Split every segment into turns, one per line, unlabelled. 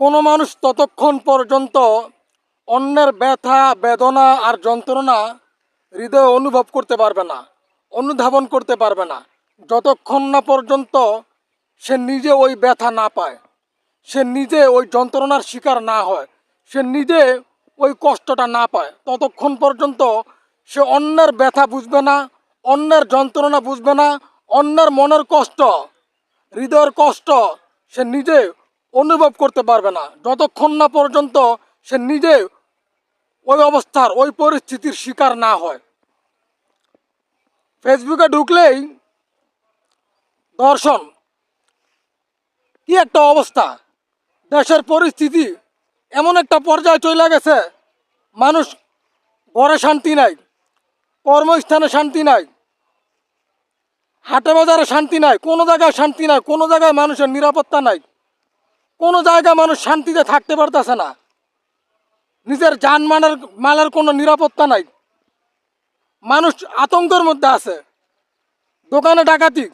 কোনো মানুষ ততক্ষণ পর্যন্ত অন্যের ব্যথা, বেদনা আর যন্ত্রণা হৃদয়ে অনুভব করতে পারবে না, অনুধাবন করতে পারবে না। যতক্ষণ না পর্যন্ত সে নিজে ওই ব্যথা না পায়, সে নিজে ওই যন্ত্রণার শিকার না হয়, সে নিজে ওই কষ্টটা না পায়, ততক্ষণ পর্যন্ত সে অন্যের ব্যথা বুঝবে না, অন্যের যন্ত্রণা বুঝবে না, অন্যের মনের কষ্ট, হৃদয়ের কষ্ট সে নিজে অনুভব করতে পারবে না। যতক্ষণ না পর্যন্ত সে নিজে ওই অবস্থার, ওই পরিস্থিতির শিকার না হয়। ফেসবুকে ঢুকলেই দর্শন। কি একটা অবস্থা। দেশের পরিস্থিতি এমন একটা পর্যায়ে চলে গেছে, মানুষ ঘরে শান্তি নাই, কর্মস্থানে শান্তি নাই, হাটে বাজারে শান্তি নাই, কোনো জায়গায় শান্তি নাই, কোনো জায়গায় মানুষের নিরাপত্তা নাই। কোনো জায়গায় মানুষ শান্তিতে থাকতে পারতেছে না। নিজের যানমানের মালের কোনো নিরাপত্তা নাই। মানুষ আতঙ্কের মধ্যে আছে। দোকানে ডাকাতি,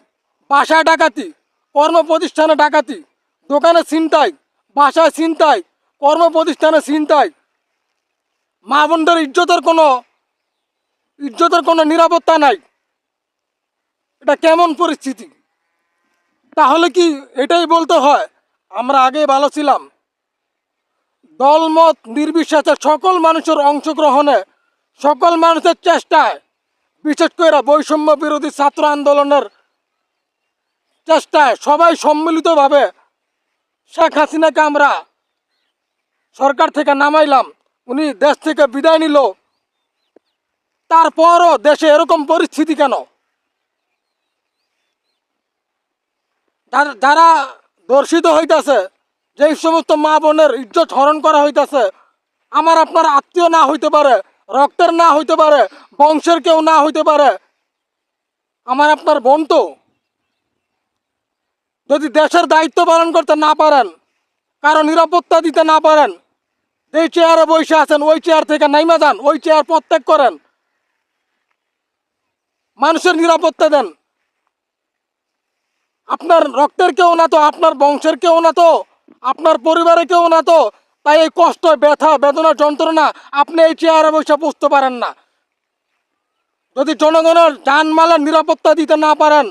বাসায় ডাকাতি কর্ম প্রতিষ্ঠানে ডাকাতি, দোকানে ছিনতাই, বাসায় ছিনতাই কর্ম প্রতিষ্ঠানে ছিনতাই। মা বোনদের ইজ্জতের কোনো ইজ্জতের কোনো নিরাপত্তা নাই। এটা কেমন পরিস্থিতি? তাহলে কি এটাই বলতে হয় আমরা আগে ভালো ছিলাম। দলমত নির্বিশেষে সকল মানুষের অংশগ্রহণে, সকল মানুষের চেষ্টায়, বিশেষ করে বৈষম্য বিরোধী ছাত্র আন্দোলনের চেষ্টায় সবাই সম্মিলিতভাবে শেখ হাসিনাকে আমরা সরকার থেকে নামাইলাম, উনি দেশ থেকে বিদায় নিল। তারপরও দেশে এরকম পরিস্থিতি কেন? যার- দর্শিত হইতাছে। যেই সমস্ত মা বোনের ইজ্জত হরণ করা হইতাছে, আমার আপনার আত্মীয় না হইতে পারে, রক্তের না হইতে পারে, বংশের কেউ না হইতে পারে, আমার আপনার বোন তো। যদি দেশের দায়িত্ব পালন করতে না পারেন, কারও নিরাপত্তা দিতে না পারেন, যেই চেয়ারে বসে আছেন, ওই চেয়ার থেকে নাইমা যান, ওই চেয়ার প্রত্যেক করেন। মানুষের নিরাপত্তা দেন। আপনার রক্তের কেউ না তো, আপনার বংশের কেউ না তো, আপনার পরিবারের কেউ না তো। তাই এই কষ্ট, ব্যথা, বেদনা, যন্ত্রণা আপনি এই চেয়ারে বসে বুঝতে পারেন না। যদি জনগণের যানমালের নিরাপত্তা দিতে না পারেন,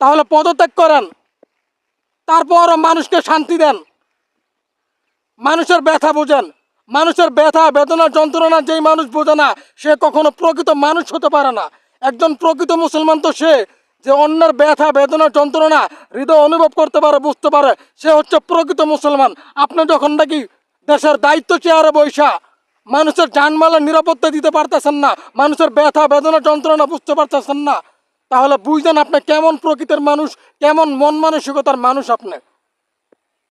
তাহলে পদত্যাগ করেন। তারপরও মানুষকে শান্তি দেন। মানুষের ব্যথা বোঝেন। মানুষের ব্যথা, বেদনা, যন্ত্রণা যেই মানুষ বোঝে না, সে কখনো প্রকৃত মানুষ হতে পারে না। একজন প্রকৃত মুসলমান তো সে। যে অন্যের ব্যথা, বেদনা, যন্ত্রণা হৃদয় অনুভব করতে পারে, বুঝতে পারে, সে হচ্ছে প্রকৃত মুসলমান। আপনি যখন নাকি দেশের দায়িত্ব চেয়ারে বৈশা মানুষের যানমালের নিরাপত্তা দিতে পারতেছেন না, মানুষের ব্যথা, বেদনা, যন্ত্রণা বুঝতে পারতেছেন না, তাহলে বুঝলেন আপনি কেমন প্রকৃতির মানুষ, কেমন মন মানসিকতার মানুষ আপনি।